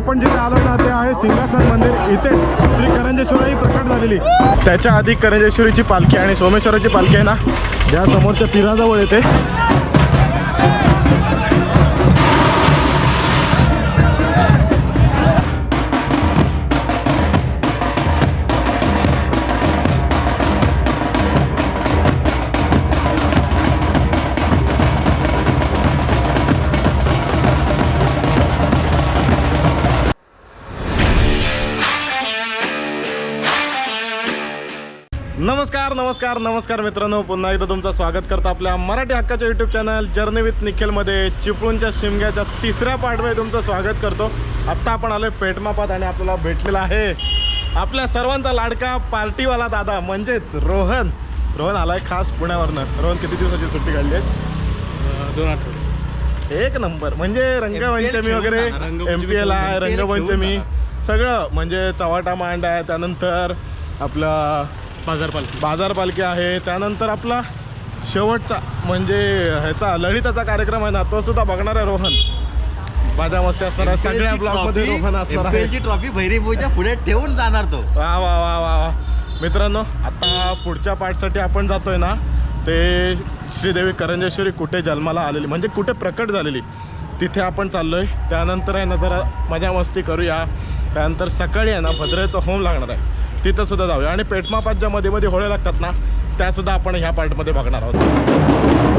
आपण जिथे आलो ना ते आहे सिंहासन मंदिर. इथे श्री करंजेश्वरी प्रकट झालेली. त्याच्या आधी करंजेश्वरीची पालखी आणि सोमेश्वराची पालखी आहे ना? ज्या समोरच्या तीराजवळ येते. नमस्कार नमस्कार नमस्कार मित्रांनो. पुन्हा एकदा तुमचं स्वागत करतो आपल्या मराठी हक्काच्या यूट्यूब चॅनल जर्नी विथ निखिलमध्ये चिपळूणच्या शिमग्याच्या तिसऱ्या पार्टमध्ये तुमचं स्वागत करतो. आत्ता आपण आलोय पेटमापात आणि आपल्याला भेटलेला आहे आपल्या सर्वांचा लाडका पार्टीवाला दादा म्हणजेच रोहन. रोहन आलाय खास पुण्यावरनं. रोहन किती दिवसाची सुट्टी काढली आहेस? दोन आठवडे. एक नंबर. म्हणजे रंगपंचमी वगैरे एम. पी एल आहे रंगपंचमी. सगळं म्हणजे चवाटा मांड आहे त्यानंतर आपलं बाजार पालखी बाजार पालखी आहे. त्यानंतर आपला शेवटचा म्हणजे ह्याचा ललिताचा कार्यक्रम आहे ना तो सुद्धा बघणार आहे रोहन. माझ्या मस्ती असणार आहे सगळ्या ब्लॉगमध्ये रोहन असणार आहे. ट्रॉफी भैरीभूच्या पुढे ठेवून जाणार तो. वा वा वा वा वा. मित्रांनो आता पुढच्या पार्टसाठी आपण जातोय ना ते श्रीदेवी करंजेश्वरी कुठे जन्माला आलेली म्हणजे कुठे प्रकट झालेली तिथे आपण चाललोय. त्यानंतर आहे ना जरा मजा मस्ती करूया. त्यानंतर सकाळी आहे ना भद्रेचं होम लागणार आहे. तिथं सुद्धा जाऊया. आणि पेटमापात ज्या मध्ये मध्ये होळ्या लागतात ना त्यासुद्धा आपण ह्या पार्टमध्ये बघणार आहोत.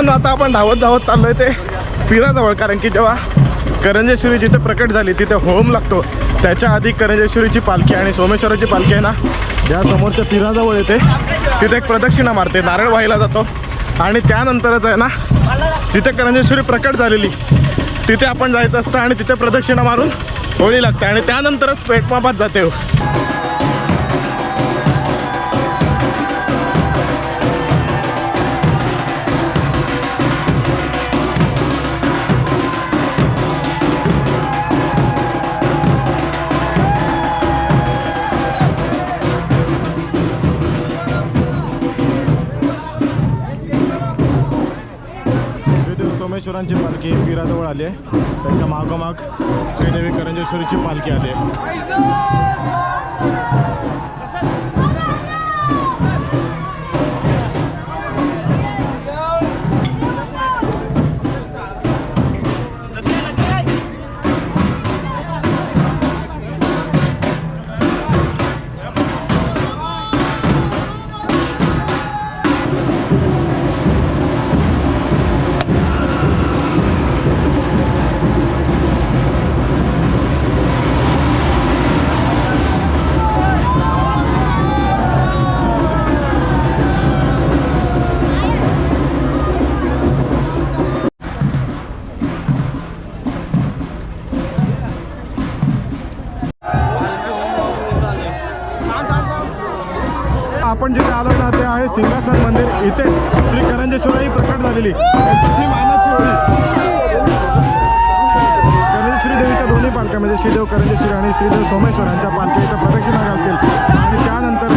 पण आता आपण धावत धावत चाललोय ते पिराजवळ कारण की जेव्हा करंजेश्वरी जिथे प्रकट झाली तिथे होम लागतो. त्याच्या आधी करंजेश्वरीची पालखी आणि सोमेश्वराची पालखी आहे ना ज्या समोरच्या पिराजवळ येते तिथे एक प्रदक्षिणा मारते नारळ जातो. आणि त्यानंतरच आहे ना जिथे करंजेश्वरी प्रकट झालेली तिथे आपण जायचं असतं आणि तिथे प्रदक्षिणा मारून होळी लागते. आणि त्यानंतरच पेटमापात जाते हो। करंजेश्वरांची पालखी पिराजवळ आली आहे. त्याच्या मागोमाग श्रीदेवी करंजेश्वरीची पालखी आली आहे. आहे. सिंहासन मंदिर इथे श्री करंजेश्वरी प्रकट झालेली. श्री मानाची होळी करंजेश्वरी देवीच्या दोन्ही पालख्या म्हणजे श्रीदेव करंजेश्वरी आणि श्रीदेव सोमेश्वर यांच्या पालख्या इथं प्रदक्षिणा घालतील. आणि त्यानंतर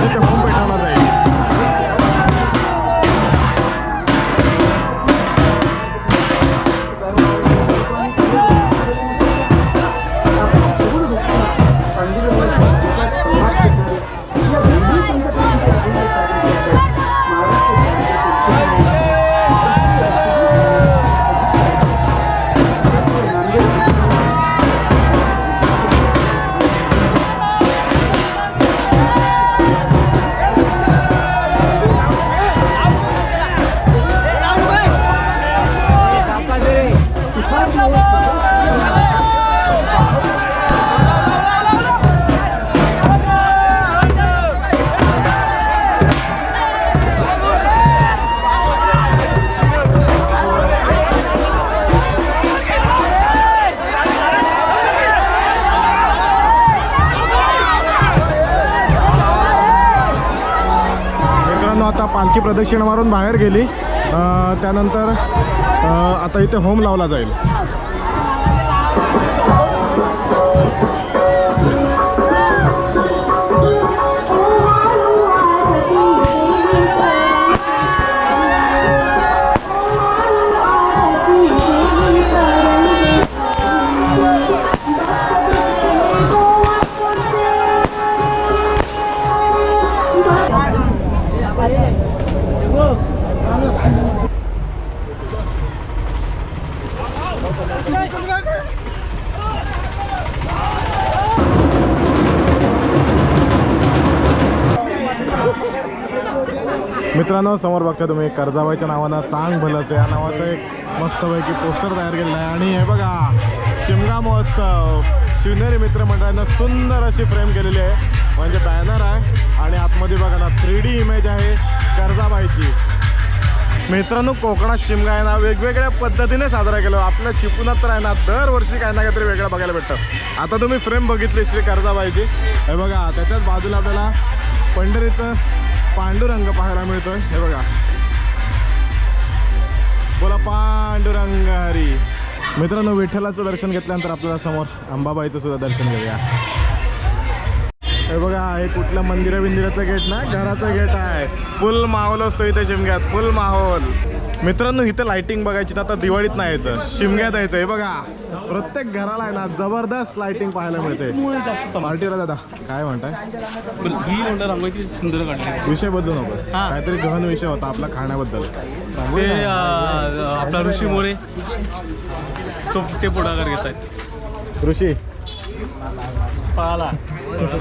प्रदक्षिणा मारून बाहेर गेली. त्यानंतर आता इथे होम लावला जाईल. मित्रांनो समोर बघता तुम्ही कर्जाबाईच्या नावानं चांग भलंच या नावाचं एक मस्तपैकी पोस्टर तयार केलेलं आहे. आणि हे बघा शिमगा महोत्सव. शिवनेरी मित्र मंडळानं सुंदर अशी फ्रेम केलेली आहे. म्हणजे बॅनर आहे. आणि आतमध्ये बघा ना थ्री डी इमेज आहे कर्जाबाईची. मित्रांनो कोकणात शिमगा आहे ना वेगवेगळ्या पद्धतीने साजरा केला. आपल्या चिपळुणात तर आहे ना दरवर्षी काही ना काहीतरी वेगळं बघायला भेटतं. आता तुम्ही फ्रेम बघितली श्री कर्जाबाईची. हे बघा त्याच्याच बाजूला आपल्याला पंढरीचं पांडुरंग पाहायला मिळतोय. हे बघा. बोला पांडुरंग हरी. मित्रांनो विठ्ठलाचं दर्शन घेतल्यानंतर आपल्याला समोर अंबाबाईचं सुद्धा दर्शन घेऊया. हे बघा हे कुठलं मंदिरा बिंदिराचं गेट ना? घराचं गेट आहे. फुल माहोल असतो इथे शिमग्यात. फुल माहोल. मित्रांनो इथं लाइटिंग बघायची तर आता दिवाळीत नाही यायचं. शिमग्यात यायचं. हे बघा प्रत्येक घराला आहे ना जबरदस्त लाइटिंग पाहायला मिळते. पार्टीला दादा काय म्हणताय? सुंदर विषय बदलू नकोस. हा. काहीतरी गहन विषय होता आपला खाण्याबद्दल. ते आपला ऋषी मोरे तो ते पुढाकार घेत आहेत ऋषी. पळाला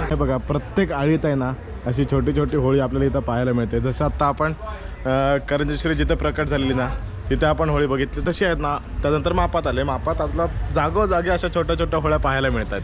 हे बघा प्रत्येक आळीत आहे ना अशी छोटी छोटी होळी आपल्याला इथं पाहायला मिळते. जसं आत्ता आपण करंजेश्वरी जिथं प्रकट झालेली ना तिथे आपण होळी बघितली. तशी आहेत ना त्यानंतर मापात आले. मापात आपला जागोजागी अशा छोट्या छोट्या होळ्या पाहायला मिळतात.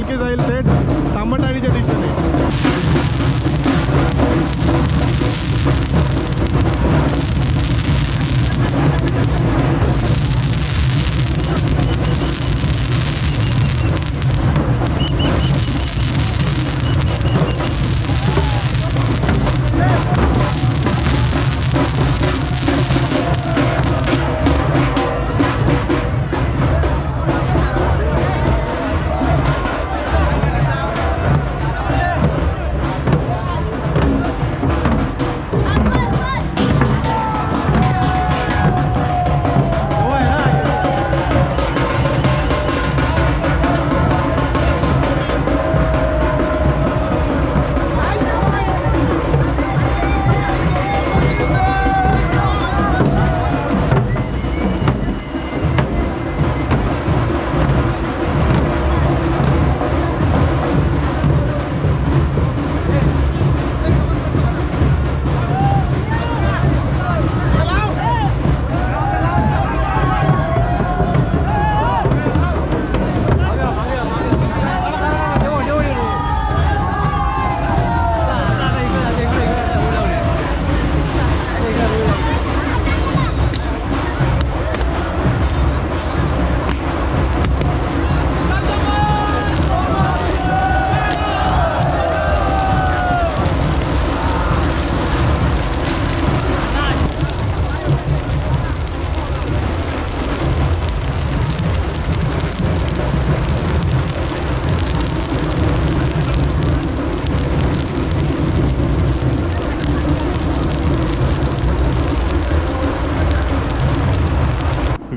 पालखी जाईल थेट तांबटाळीच्या दिशेने.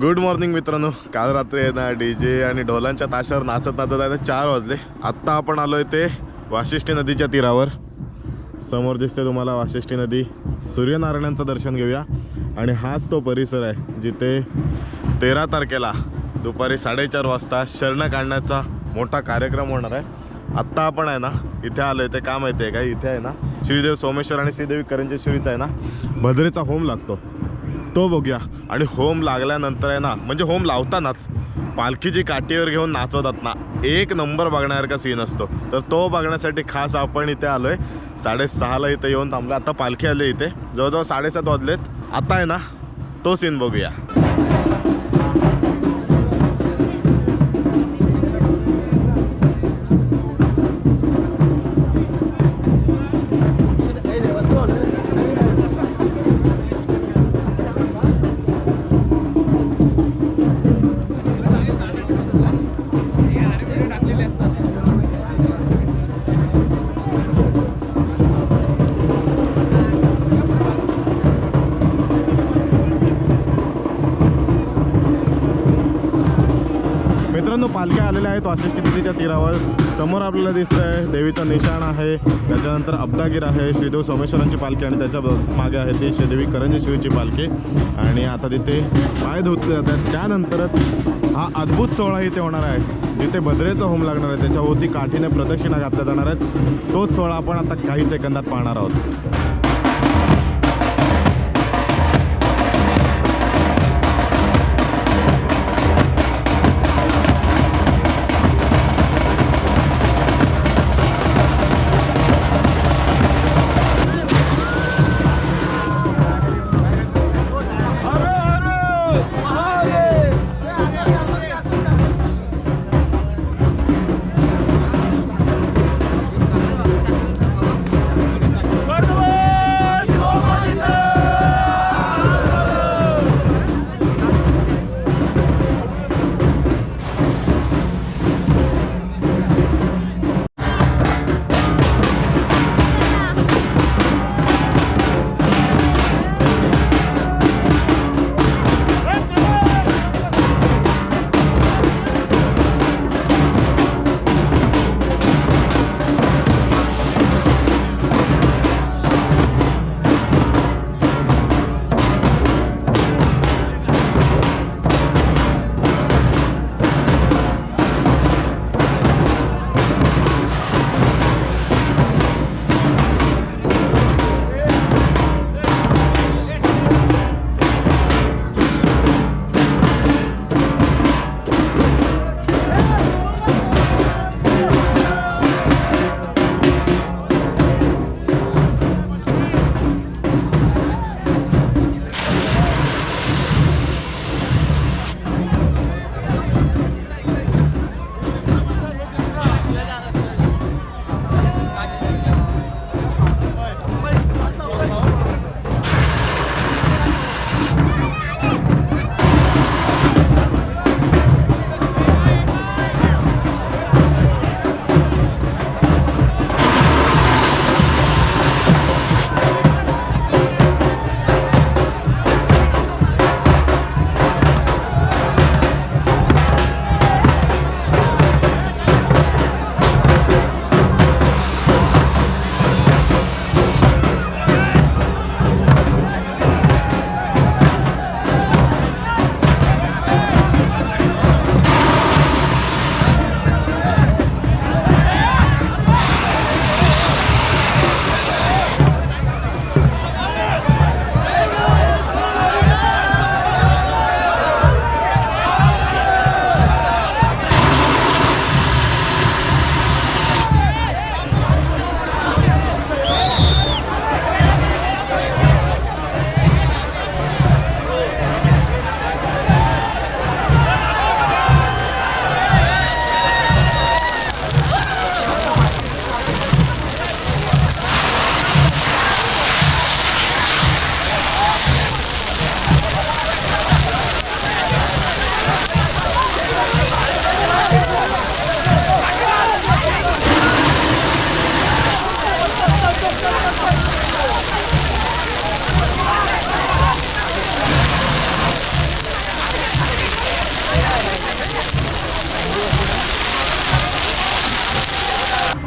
गुड मॉर्निंग मित्रांनो. काल रात्री आहे ना डी जे आणि ढोलांच्या ताशावर नाचत नाचत आहे चार वाजले. आत्ता आपण आलो आहे ते वाशिष्ठी नदीच्या तीरावर. समोर दिसते तुम्हाला वाशिष्ठी नदी. सूर्यनारायणांचं दर्शन घेऊया. आणि हाच तो परिसर आहे जिथे तेरा तारखेला दुपारी साडेचार वाजता शरण काढण्याचा मोठा कार्यक्रम होणार आहे. आत्ता आपण आहे ना इथे आलो आहे ते का माहिती आहे का? इथे आहे ना श्रीदेव सोमेश्वर आणि श्रीदेवी करंजेश्वरीचा आहे ना भद्रेचा होम लागतो. तो बघूया. आणि होम लागल्यानंतर आहे ना म्हणजे होम लावतानाच पालखीची काठीवर घेऊन नाचवतात ना एक नंबर बघण्यासारखा सीन असतो. तर तो बघण्यासाठी खास आपण इथे आलो आहे साडेसहाला इथे येऊन थांबलो आता पालखी आली इथे. जवळजवळ साडेसात वाजलेत. आता आहे ना तो सीन बघूया. मित्रांनो पालख्या आलेल्या आहेत वाशिष्ठी नदीच्या तीरावर. समोर आपल्याला दिसतंय देवीचं निशाण आहे. त्याच्यानंतर अब्दागीर आहे. श्रीदेव सोमेश्वरांची पालखी आणि त्याच्यामागे आहे ती श्रीदेवी करंजेश्वरीची पालखी. आणि आता तिथे पाय धुतले जातात त्यानंतरच हा अद्भुत सोहळा इथे होणार आहे. जिथे भद्रेचा होम लागणार आहे. त्याच्यावरती काठीने प्रदक्षिणा घातल्या जाणार आहेत. तोच सोहळा आपण आता काही सेकंदात पाहणार आहोत.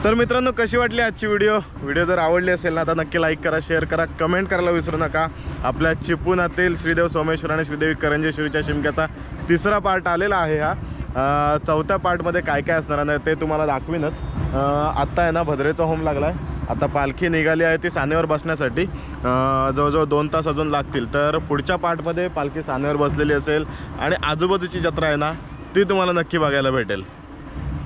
तर मित्रांनो कशी वाटली आजची व्हिडिओ व्हिडिओ जर आवडली असेल ना तर नक्की लाईक करा शेअर करा कमेंट करायला विसरू नका. आपल्या चिपुनातील श्रीदेव सोमेश्वर आणि श्रीदेवी करंजेश्वरीच्या शिमक्याचा तिसरा पार्ट आलेला आहे हा. चौथ्या पार्टमध्ये काय काय असणार आहे ते तुम्हाला दाखवीनच. आत्ता आहे ना भद्रेचा होम लागला आहे आता पालखी निघाली आहे ती सानेवर बसण्यासाठी. जवळजवळ दोन तास अजून लागतील. तर पुढच्या पार्टमध्ये पालखी सानेवर बसलेली असेल आणि आजूबाजूची जत्रा आहे ना ती तुम्हाला नक्की बघायला भेटेल.